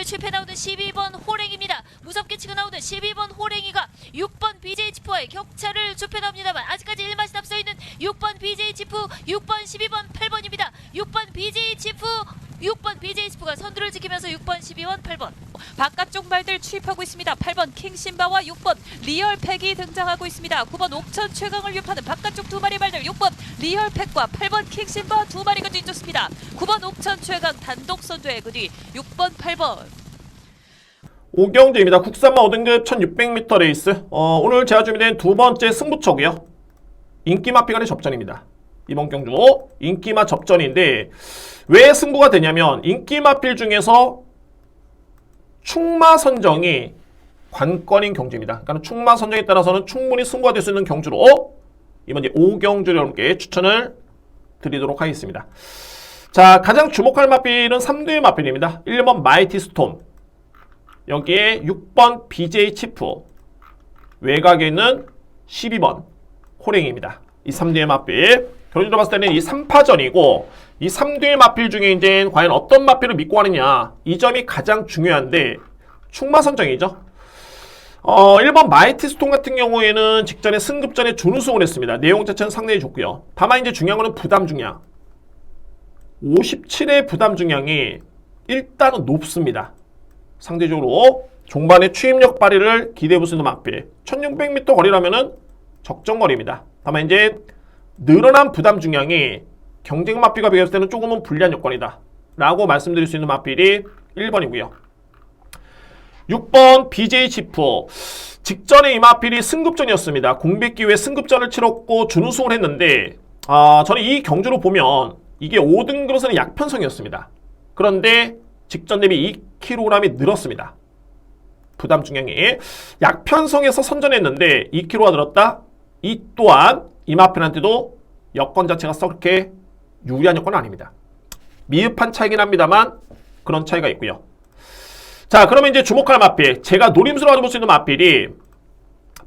경주에 출패 나오는 12번 호랭입니다. 무섭게 치고 나오는 12번 호랭이가 6번 BJ 치프와의 격차를 좁혀 나옵니다만 아직까지 1마씩 앞서 있는 6번 BJ 치프, 6번 12번 8번입니다. 6번 BJ 치프 6번 BJ 치프가 선두를 지키면서 6번 12번 8번 바깥쪽 말들 추입하고 있습니다. 8번 킹신바와 6번 리얼팩이 등장하고 있습니다. 9번 옥천 최강을 위협하는 바깥쪽 두 마리 말들 6번 리얼팩과 8번 킹신바 두 마리가 뒤쫓습니다. 9번 옥천 최강 단독 선두에 그 뒤 6번 8번 오경재입니다. 국산마 5등급 1600m 레이스. 어, 오늘 제가 준비된 두 번째 승부처고요. 인기마 피간의 접전입니다. 이번 경주 인기마 접전인데 왜 승부가 되냐면 인기마필 중에서 충마 선정이 관건인 경주입니다. 그러니까 충마 선정에 따라서는 충분히 승부가 될 수 있는 경주로 이번 이제 5경주를 여러분께 추천을 드리도록 하겠습니다. 자, 가장 주목할 마필은 3두의 마필입니다. 1번 마이티 스톰, 여기에 6번 BJ 치프, 외곽에 있는 12번 호랭입니다. 이 3두의 마필. 결론적으로 봤을 때는 이 3파전이고 이 3두의 마필 중에 이제 과연 어떤 마필을 믿고 하느냐 이 점이 가장 중요한데 충마 선정이죠. 어, 1번 마이티 스톤 같은 경우에는 직전에 승급전에 준우승을 했습니다. 내용 자체는 상당히 좋고요. 다만 이제 중요한 거는 부담 중량. 57의 부담 중량이 일단은 높습니다. 상대적으로 종반의 추임력 발휘를 기대해 볼 수 있는 막필. 1600m 거리라면은 적정 거리입니다. 다만 이제 늘어난 부담 중량이 경쟁 마필과 비교했을 때는 조금은 불리한 여건이다. 라고 말씀드릴 수 있는 마필이 1번이고요. 6번 BJ 치프. 직전에 이 마필이 승급전이었습니다. 공백 기회에 승급전을 치렀고 준우승을 했는데 아, 저는 이 경주로 보면 이게 5등급에서는 약편성이었습니다. 그런데 직전 대비 2kg이 늘었습니다. 부담 중량이 약편성에서 선전했는데 2kg가 늘었다. 이 또한 이마편한테도 여건 자체가 썩게 유리한 여건은 아닙니다. 미흡한 차이긴 합니다만 그런 차이가 있고요. 자, 그러면 이제 주목할 마필. 제가 노림수로 가져볼 수 있는 마필이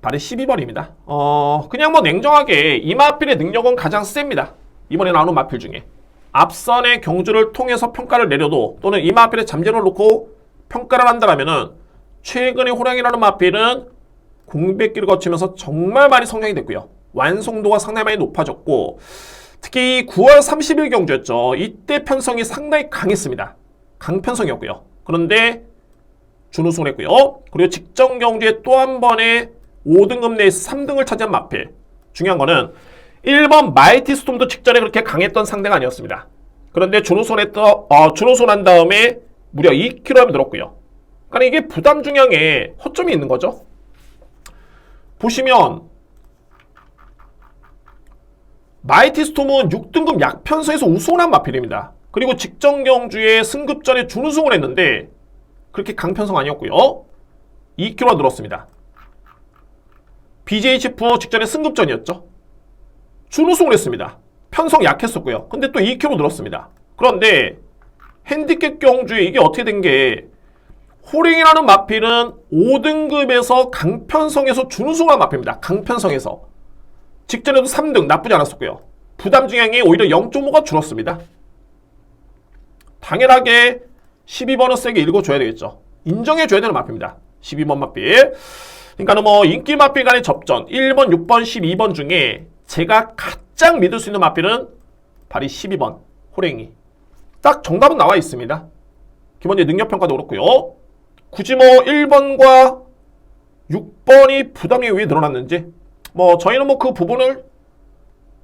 바로 12번입니다. 어, 그냥 뭐 냉정하게 이 마필의 능력은 가장 셉니다. 이번에 나오는 마필 중에. 앞선의 경주를 통해서 평가를 내려도 또는 이 마필의 잠재를 놓고 평가를 한다면은 최근에 호랑이라는 마필은 공백기를 거치면서 정말 많이 성장이 됐고요. 완성도가 상당히 많이 높아졌고 특히 9월 30일 경주였죠. 이때 편성이 상당히 강했습니다. 강편성이었고요. 그런데 준우승을 했고요. 그리고 직전 경주에 또 한 번의 5등급 내에서 3등을 차지한 마필. 중요한 거는 1번 마이티 스톰도 직전에 그렇게 강했던 상대가 아니었습니다. 그런데 준우승을 했던, 어, 준우승을 한 다음에 무려 2kg 늘었고요. 그러니까 이게 부담 중량에 허점이 있는 거죠. 보시면 마이티 스톰은 6등급 약편성에서 우승을 한 마필입니다. 그리고 직전 경주에 승급전에 준우승을 했는데 그렇게 강편성 아니었고요. 2kg 늘었습니다. BJF 직전에 승급전이었죠. 준우승을 했습니다. 편성 약했었고요. 근데 또 2kg 늘었습니다. 그런데 핸디캡 경주에 이게 어떻게 된 게 호링이라는 마필은 5등급에서 강편성에서 준우승한 마필입니다. 강편성에서. 직전에도 3등 나쁘지 않았었고요. 부담 중량이 오히려 0.5가 줄었습니다. 당연하게 12번은 세게 읽어줘야 되겠죠. 인정해줘야 되는 마필입니다. 12번 마필. 그러니까 뭐 인기 마필 간의 접전 1번, 6번, 12번 중에 제가 가장 믿을 수 있는 마필은 바로 12번 호랭이. 딱 정답은 나와 있습니다. 기본적인 능력평가도 그렇고요. 굳이 뭐 1번과 6번이 부담이 왜 늘어났는지 뭐 저희는 뭐 그 부분을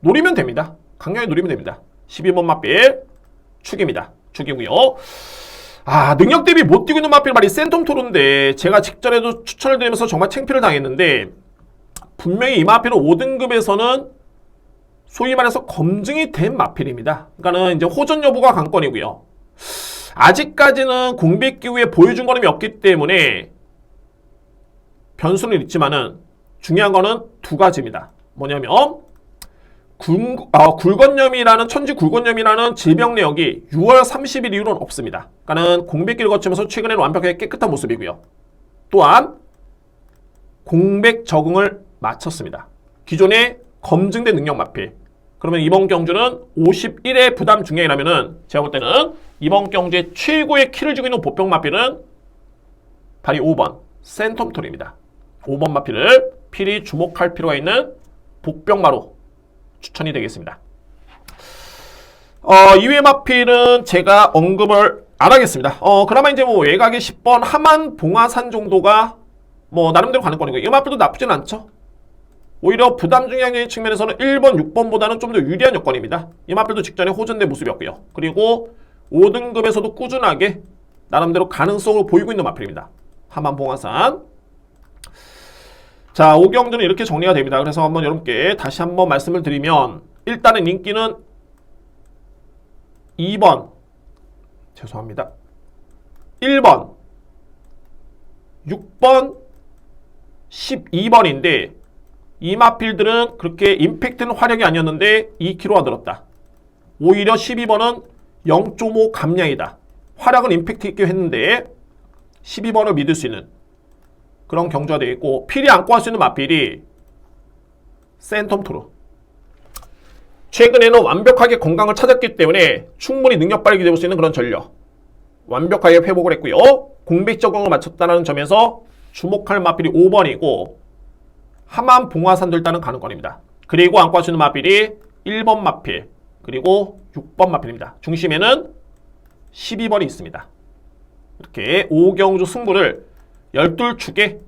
노리면 됩니다. 강력히 노리면 됩니다. 12번 마필 축입니다. 축이고요. 아 능력 대비 못 뛰고 있는 마필 말이 센텀 토르인데 제가 직전에도 추천을 드리면서 정말 창피를 당했는데 분명히 이 마필은 5등급에서는 소위 말해서 검증이 된 마필입니다. 그러니까는 이제 호전 여부가 관건이고요. 아직까지는 공백 기 후에 보여준 거름이 없기 때문에 변수는 있지만은 중요한 거는 두 가지입니다. 뭐냐면 굴, 어, 굴건염이라는 천지 굴건염이라는 질병 내역이 6월 30일 이후로는 없습니다. 그러니까는 공백기를 거치면서 최근에는 완벽하게 깨끗한 모습이고요. 또한 공백 적응을 마쳤습니다. 기존에 검증된 능력 마필. 그러면 이번 경주는 51의 부담 중량이라면은 제가 볼 때는 이번 경주에 최고의 키를 쥐고 있는 보병 마필은 발이 5번 센텀톨입니다. 5번 마필을 필히 주목할 필요가 있는 복병마로 추천이 되겠습니다. 어, 이외 마필은 제가 언급을 안 하겠습니다. 어, 그나마 이제 뭐 외곽의 10번 하만 봉화산 정도가 뭐 나름대로 가는 거니까 이 마필도 나쁘진 않죠. 오히려 부담 중량적인 측면에서는 1번, 6번보다는 좀 더 유리한 여건입니다. 이 마필도 직전에 호전된 모습이었고요. 그리고 5등급에서도 꾸준하게 나름대로 가능성을 보이고 있는 마필입니다. 하만 봉화산. 자, 5경주는 이렇게 정리가 됩니다. 그래서 한번 여러분께 다시 한번 말씀을 드리면 일단은 인기는 2번 죄송합니다. 1번 6번 12번인데 이 마필들은 그렇게 임팩트는 화력이 아니었는데 2kg가 늘었다. 오히려 12번은 0.5 감량이다. 화력은 임팩트 있게 했는데 12번을 믿을 수 있는 그런 경주가 되어 있고 필이 안고 할 수 있는 마필이 센텀토르. 최근에는 완벽하게 건강을 찾았기 때문에 충분히 능력 발휘 되볼 수 있는 그런 전력. 완벽하게 회복을 했고요. 공백 적응을 마쳤다는 점에서 주목할 마필이 5번이고 하만 봉화산도 일단은 가능권입니다. 그리고 안고 할 수 있는 마필이 1번 마필 그리고 6번 마필입니다. 중심에는 12번이 있습니다. 이렇게 5경주 승부를 12축에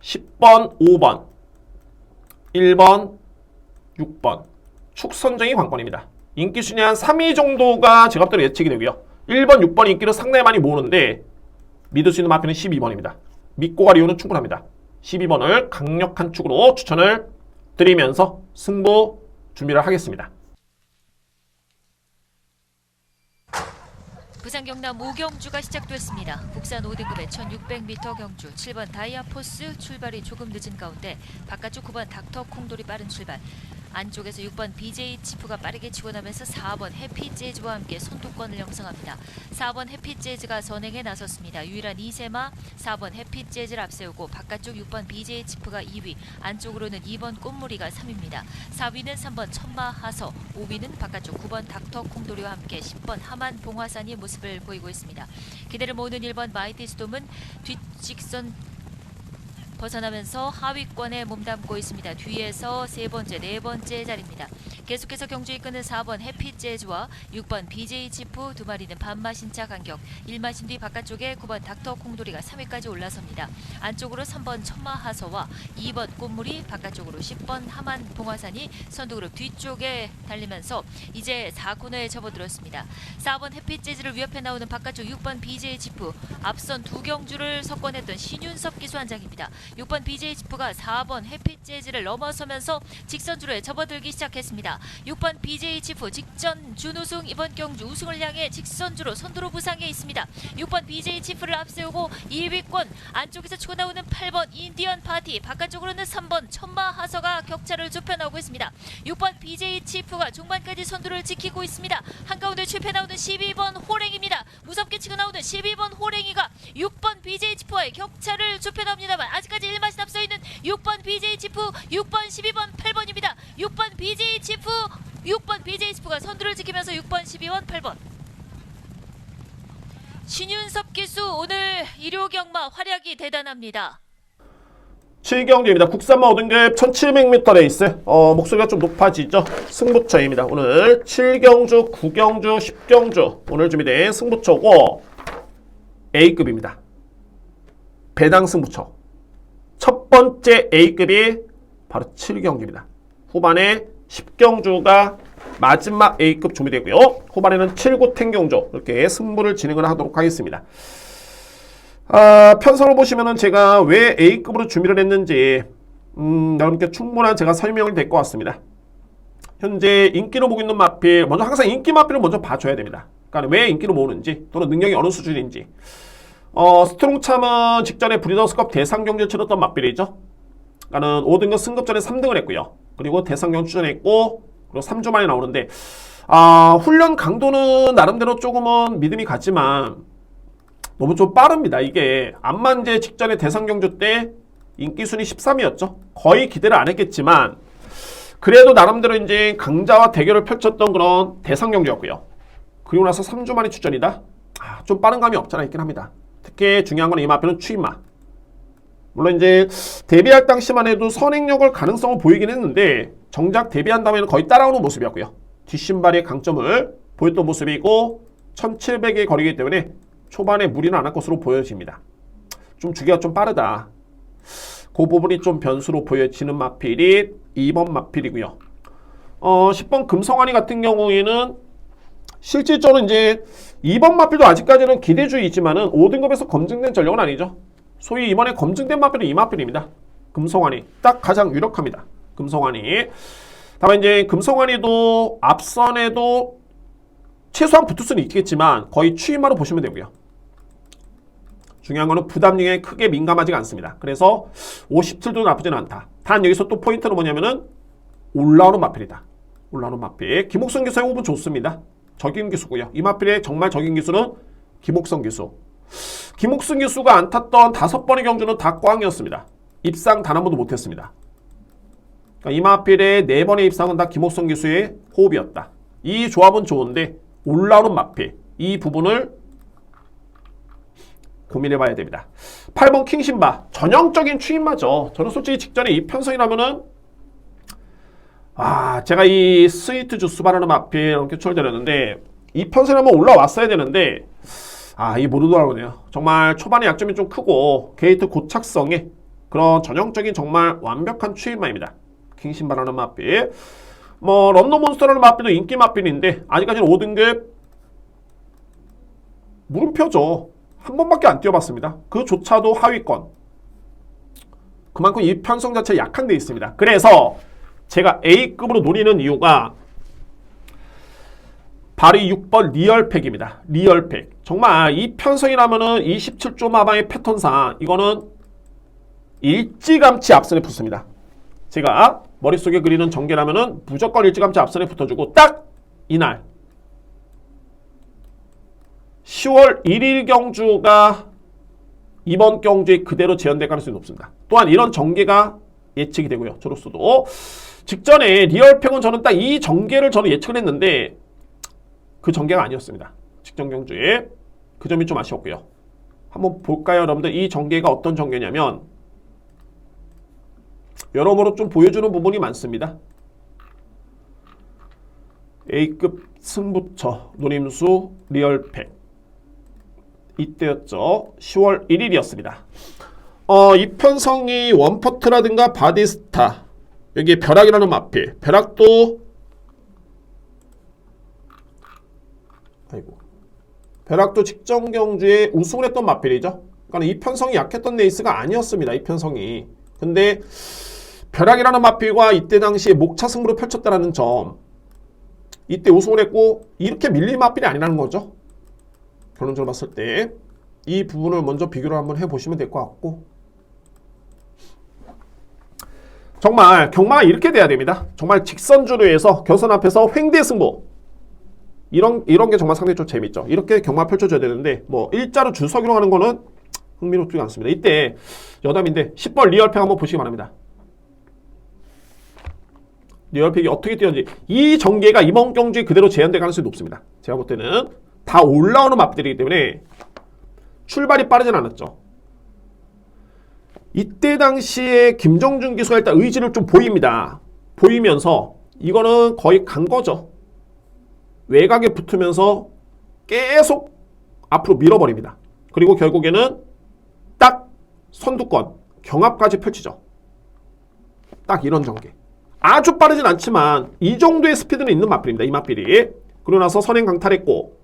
10번, 5번, 1번, 6번 축 선정이 관건입니다. 인기 순위 한 3위 정도가 제값대로 예측이 되고요. 1번, 6번 인기를 상당히 많이 모으는데 믿을 수 있는 마피는 12번입니다. 믿고 갈 이유는 충분합니다. 12번을 강력한 축으로 추천을 드리면서 승부 준비를 하겠습니다. 부산 경남 5경주가 시작됐습니다. 국산 5등급의 1600m 경주 7번 다이아포스 출발이 조금 늦은 가운데 바깥쪽 9번 닥터 콩돌이 빠른 출발 안쪽에서 6번 BJ 치프가 빠르게 치고 나면서 4번 해피 재즈와 함께 선두권을 형성합니다. 4번 해피 재즈가 선행에 나섰습니다. 유일한 이세마 4번 해피 재즈를 앞세우고 바깥쪽 6번 BJ 치프가 2위 안쪽으로는 2번 꽃무리가 3위입니다. 4위는 3번 천마 하서 5위는 바깥쪽 9번 닥터 콩돌이와 함께 10번 하만 봉화산이 모습을 보이고 있습니다. 기대를 모으는 1번 마이티 스톰은 뒷직선 벗어나면서 하위권에 몸담고 있습니다. 뒤에서 세 번째, 네 번째 자리입니다. 계속해서 경주 이끄는 4번 해피 재즈와 6번 BJ 지프 두 마리는 반마신 차 간격 1마신 뒤 바깥쪽에 9번 닥터 콩돌이가 3위까지 올라섭니다. 안쪽으로 3번 천마 하서와 2번 꽃물이 바깥쪽으로 10번 하만 봉화산이 선두그룹 뒤쪽에 달리면서 이제 4코너에 접어들었습니다. 4번 해피 재즈를 위협해 나오는 바깥쪽 6번 BJ 지프 앞선 두 경주를 석권했던 신윤섭 기수 한장입니다. 6번 BJ 지프가 4번 해피 재즈를 넘어서면서 직선주로에 접어들기 시작했습니다. 6번 BJ 지프 직전 준우승 이번 경주 우승을 향해 직선주로 선두로 부상해 있습니다. 6번 BJ 지프를 앞세우고 2위권 안쪽에서 치고 나오는 8번 인디언 파티 바깥쪽으로는 3번 천마 하서가 격차를 좁혀 나오고 있습니다. 6번 BJ 치프가 중반까지 선두를 지키고 있습니다. 한가운데 최패 나오는 12번 호랭입니다. 무섭게 치고 나오는 12번 호랭이가 6번 BJ 치프와의 격차를 좁혀 나옵니다만 아직까지 1마신 앞서 있는 6번 BJ 치프 6번 12번 8번입니다. 6번 BJ 치프 6번 BJ 치프가 선두를 지키면서 6번 12번 8번 신윤섭 기수 오늘 일요 경마 활약이 대단합니다. 7경주입니다. 국산마 5등급 1700m 레이스. 어, 목소리가 좀 높아지죠? 승부처입니다. 오늘 7경주, 9경주, 10경주. 오늘 준비된 승부처고 A급입니다. 배당 승부처. 첫 번째 A급이 바로 7경주입니다. 후반에 10경주가 마지막 A급 준비되고요. 후반에는 7, 9 10경주 이렇게 승부를 진행을 하도록 하겠습니다. 아, 편성을 보시면은 제가 왜 A급으로 준비를 했는지 음, 여러분께 충분한 제가 설명이 될 것 같습니다. 현재 인기로 보고 있는 마필 먼저 항상 인기 마필을 먼저 봐줘야 됩니다. 그러니까 왜 인기로 모으는지 또는 능력이 어느 수준인지 어, 스트롱참은 직전에 브리더스컵 대상 경기를 치렀던 마필이죠. 그러니까는 5등급 승급 전에 3등을 했고요. 그리고 대상 경기 출전했고 그리고 3주 만에 나오는데 아, 훈련 강도는 나름대로 조금은 믿음이 갔지만 너무 좀 빠릅니다. 이게 암만제 직전에 대상 경주 때 인기 순위 13위였죠. 거의 기대를 안 했겠지만 그래도 나름대로 이제 강자와 대결을 펼쳤던 그런 대상 경주였고요. 그리고 나서 3주 만에 출전이다. 아, 좀 빠른 감이 없잖아 있긴 합니다. 특히 중요한 건 이 마표는 추임마. 물론 이제 데뷔할 당시만 해도 선행력을 가능성을 보이긴 했는데 정작 데뷔한 다음에는 거의 따라오는 모습이었고요. 뒷신발의 강점을 보였던 모습이고 1700의 거리이기 때문에 초반에 무리는 안 할 것으로 보여집니다. 좀 주기가 좀 빠르다. 그 부분이 좀 변수로 보여지는 마필이 2번 마필이고요. 어, 10번 금성환이 같은 경우에는 실질적으로 이제 2번 마필도 아직까지는 기대주의이지만은 5등급에서 검증된 전력은 아니죠. 소위 이번에 검증된 마필은 이 마필입니다. 금성환이 딱 가장 유력합니다. 금성환이. 다만 이제 금성환이도 앞선에도 최소한 붙을 수는 있겠지만 거의 추임마로 보시면 되고요. 중요한 거는 부담력에 크게 민감하지가 않습니다. 그래서 57도 나쁘지는 않다. 단 여기서 또 포인트는 뭐냐면은 올라오는 마필이다. 올라오는 마필. 김옥성 기수의 호흡은 좋습니다. 적인 기수고요. 이 마필의 정말 적인 기수는 김옥성 기수. 김옥성 기수가 안 탔던 다섯 번의 경주는 다 꽝이었습니다. 입상 단 한 번도 못했습니다. 그러니까 이 마필의 네 번의 입상은 다 김옥성 기수의 호흡이었다. 이 조합은 좋은데 올라오는 마필 이 부분을 고민해봐야 됩니다. 8번 킹신바 전형적인 추임마죠. 저는 솔직히 직전에 이 편성이라면은 아 제가 이 스위트 주스 바나나 마필 이렇게 추천드렸는데 이 편성이라면 올라왔어야 되는데 아 이 모르더라고요. 정말 초반에 약점이 좀 크고 게이트 고착성에 그런 전형적인 정말 완벽한 추임마입니다. 킹신 바라는 마필 뭐 런너 몬스터라는 마필도 인기 마필인데 아직까지는 5등급 물음표죠. 한 번밖에 안 뛰어봤습니다. 그조차도 하위권. 그만큼 이 편성 자체 약한 데 있습니다. 그래서 제가 A급으로 노리는 이유가 바로 이 6번 리얼팩입니다. 리얼팩. 정말 이 편성이라면은 27조 마방의 패턴상 이거는 일찌감치 앞선에 붙습니다. 제가 머릿속에 그리는 전개라면은 무조건 일찌감치 앞선에 붙어주고 딱 이날 10월 1일 경주가 이번 경주에 그대로 재현될 가능성이 높습니다. 또한 이런 전개가 예측이 되고요. 저로서도 직전에 리얼팩은 저는 딱 이 전개를 저는 예측을 했는데 그 전개가 아니었습니다. 직전 경주에 그 점이 좀 아쉬웠고요. 한번 볼까요, 여러분들? 이 전개가 어떤 전개냐면 여러모로 좀 보여주는 부분이 많습니다. A급 승부처 노림수 리얼팩 이때였죠. 10월 1일이었습니다. 어, 이편성이 원퍼트라든가 바디스타 여기에 벼락이라는 마필 벼락도 아이고 벼락도 직전 경주에 우승을 했던 마필이죠. 그러니까 이 편성이 약했던 레이스가 아니었습니다. 이 편성이. 근데 벼락이라는 마필과 이때 당시에 목차 승부를 펼쳤다는 점 이때 우승을 했고 이렇게 밀린 마필이 아니라는 거죠. 결론적으로 봤을 때 이 부분을 먼저 비교를 한번 해보시면 될 것 같고 정말 경마가 이렇게 돼야 됩니다. 정말 직선주로에서 결선 앞에서 횡대 승부 이런 이런 게 정말 상당히 좀 재밌죠. 이렇게 경마 펼쳐줘야 되는데 뭐 일자로 줄서기로 하는 거는 흥미롭지가 않습니다. 이때 여담인데 10번 리얼팩 한번 보시기 바랍니다. 리얼팩이 어떻게 뛰었는지 이 전개가 이번 경주에 그대로 재현될 가능성이 높습니다. 제가 볼 때는 다 올라오는 마필이기 때문에 출발이 빠르진 않았죠. 이때 당시에 김정준 기수가 일단 의지를 좀 보입니다. 보이면서 이거는 거의 간 거죠. 외곽에 붙으면서 계속 앞으로 밀어버립니다. 그리고 결국에는 딱 선두권, 경합까지 펼치죠. 딱 이런 전개. 아주 빠르진 않지만 이 정도의 스피드는 있는 마필입니다. 이 마필이. 그러고 나서 선행 강탈했고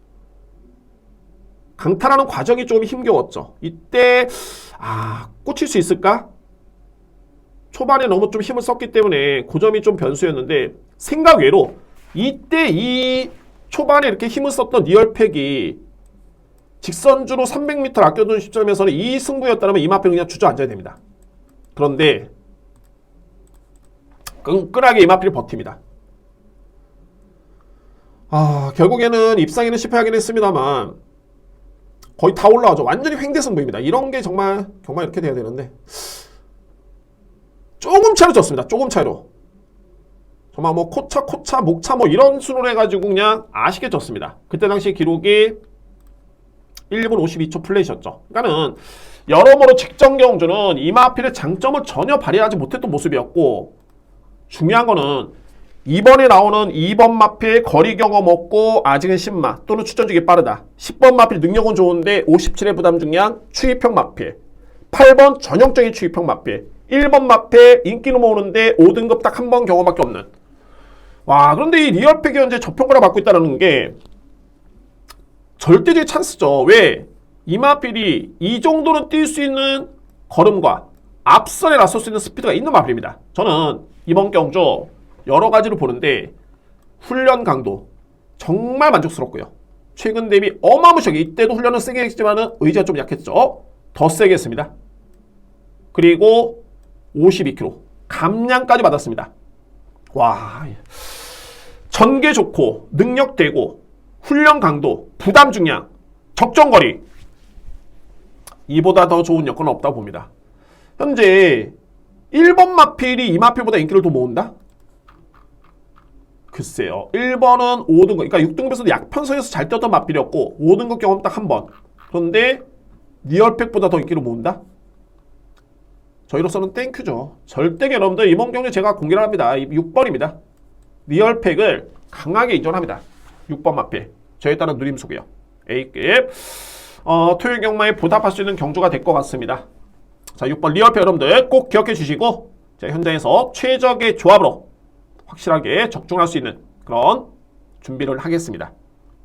강탈하는 과정이 조금 힘겨웠죠. 이때 아 꽂힐 수 있을까? 초반에 너무 좀 힘을 썼기 때문에 그 점이 좀 변수였는데 생각 외로 이때 이 초반에 이렇게 힘을 썼던 리얼팩이 직선주로 300m 아껴둔 시점에서는 이 승부였다면 이 마필 그냥 주저앉아야 됩니다. 그런데 끈끈하게 이 마필이 버팁니다. 아 결국에는 입상에는 실패하긴 했습니다만 거의 다 올라와죠. 완전히 횡대승부입니다. 이런 게 정말 정말 이렇게 돼야 되는데 조금 차로 졌습니다. 조금 차이로. 정말 뭐 코차 코차 목차 뭐 이런 순으로 해가지고 그냥 아쉽게 졌습니다. 그때 당시 기록이 1분 52초 플레이셨죠. 그러니까는 여러모로 직전 경주는 이마필의 장점을 전혀 발휘하지 못했던 모습이었고 중요한 거는 이번에 나오는 2번 마필 거리 경험 없고 아직은 10마 또는 추천 주기 빠르다. 10번 마필 능력은 좋은데 57의 부담 중량 추입형 마필. 8번 전형적인 추입형 마필. 1번 마필 인기는 모으는데 5등급 딱 한 번 경험밖에 없는. 와 그런데 이 리얼팩이 현재 저평가를 받고 있다는 게 절대적인 찬스죠. 왜? 이마필이 이 정도는 뛸 수 있는 걸음과 앞선에 나설 수 있는 스피드가 있는 마필입니다. 저는 이번 경주 여러 가지로 보는데 훈련 강도 정말 만족스럽고요. 최근 대비 어마무시하게 이때도 훈련은 세게 했지만은 의지가 좀 약했죠. 더 세게 했습니다. 그리고 52kg 감량까지 받았습니다. 와 전개 좋고 능력 되고 훈련 강도 부담 중량 적정 거리 이보다 더 좋은 여건은 없다고 봅니다. 현재 1번 마필이 이 마필보다 인기를 더 모은다? 글쎄요. 1번은 5등급, 그러니까 6등급에서도 약편성에서 잘 뛰었던 마필이었고 5등급 경험 딱 한 번. 그런데 리얼팩보다 더 인기를 모은다? 저희로서는 땡큐죠. 절대 여러분들 이번 경기 제가 공개를 합니다. 6번입니다. 리얼팩을 강하게 인정합니다. 6번 마필. 저에 따른 누림수고요. A급. 어, 토요일 경마에 보답할 수 있는 경주가 될 것 같습니다. 자, 6번 리얼팩 여러분들 꼭 기억해 주시고 자, 현장에서 최적의 조합으로 확실하게 적중할 수 있는 그런 준비를 하겠습니다.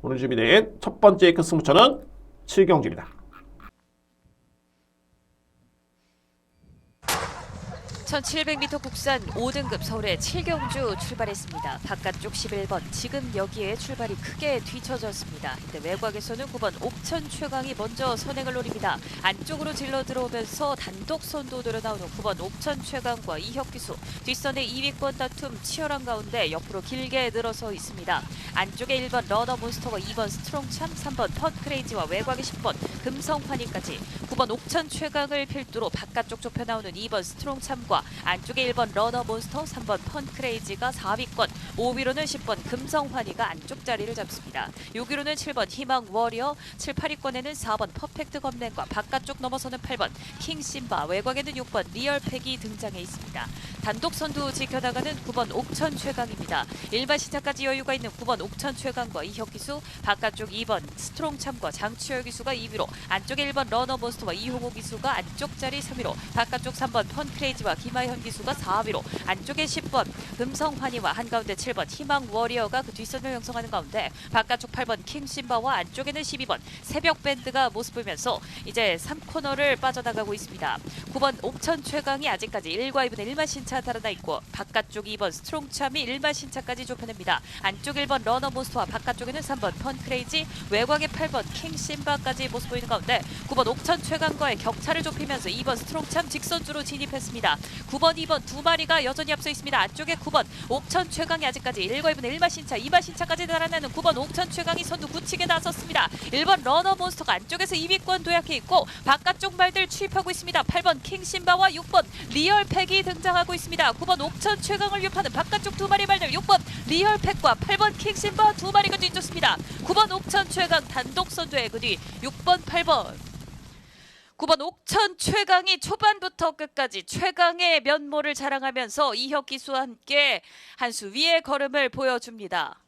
오늘 준비된 첫 번째 그 승부처는 7경주입니다. 1700m 국산 5등급 서울의 7경주 출발했습니다. 바깥쪽 11번 지금 여기에 출발이 크게 뒤쳐졌습니다. 근데 외곽에서는 9번 옥천 최강이 먼저 선행을 노립니다. 안쪽으로 질러 들어오면서 단독 선두들어 나오는 9번 옥천 최강과 이혁기수 뒷선의 2위권 다툼 치열한 가운데 옆으로 길게 늘어서 있습니다. 안쪽에 1번 러너 몬스터와 2번 스트롱참 3번 펀크레이지와 외곽의 10번 금성환희까지 9번 옥천 최강을 필두로 바깥쪽 좁혀 나오는 2번 스트롱참과 안쪽에 1번 러너 몬스터, 3번 펀크레이지가 4위권, 5위로는 10번 금성환희가 안쪽 자리를 잡습니다. 6위로는 7번 희망 워리어, 7, 8위권에는 4번 퍼펙트 검nen과 바깥쪽 넘어서는 8번 킹심바, 외곽에는 6번 리얼팩이 등장해 있습니다. 단독 선두 지켜나가는 9번 옥천 최강입니다. 일반 시차까지 여유가 있는 9번 옥천 최강과 이혁 기수, 바깥쪽 2번 스트롱 참과 장치열 기수가 2위로, 안쪽에 1번 러너 몬스터와 이호고 기수가 안쪽 자리 3위로, 바깥쪽 3번 펀크레이지와 김 하현 기수가 4위로, 안쪽에 10번 금성환희와 한가운데 7번 희망 워리어가 그 뒷선을 형성하는 가운데 바깥쪽 8번 킹심바와 안쪽에는 12번 새벽 밴드가 모습 보면서 이제 3코너를 빠져나가고 있습니다. 9번 옥천 최강이 아직까지 1과 2분의 1만 신차 달아나 있고 바깥쪽 2번 스트롱참이 1만 신차까지 좁혀냅니다. 안쪽 1번 러너 몬스터와 바깥쪽에는 3번 펀크레이지 외곽에 8번 킹심바까지 모습 보이는 가운데 9번 옥천 최강과의 격차를 좁히면서 2번 스트롱참 직선주로 진입했습니다. 9번 2번 두 마리가 여전히 앞서 있습니다. 안쪽에 9번 옥천 최강이 아직까지 1과 2분의 1만 신차 2만 신차까지 달아나는 9번 옥천 최강이 선두 굳히게 나섰습니다. 1번 러너 몬스터가 안쪽에서 2위권 도약해 있고 바깥쪽 말들 추입하고 있습니다. 8번 킹심바와 6번 리얼팩이 등장하고 있습니다. 9번 옥천 최강을 유파는 바깥쪽 두 마리 말들 6번 리얼팩과 8번 킹심바 두 마리가 뒤쫓습니다. 9번 옥천 최강 단독 선두에 그 뒤 6번 8번 9번 옥천 최강이 초반부터 끝까지 최강의 면모를 자랑하면서 이혁 기수와 함께 한 수 위의 걸음을 보여줍니다.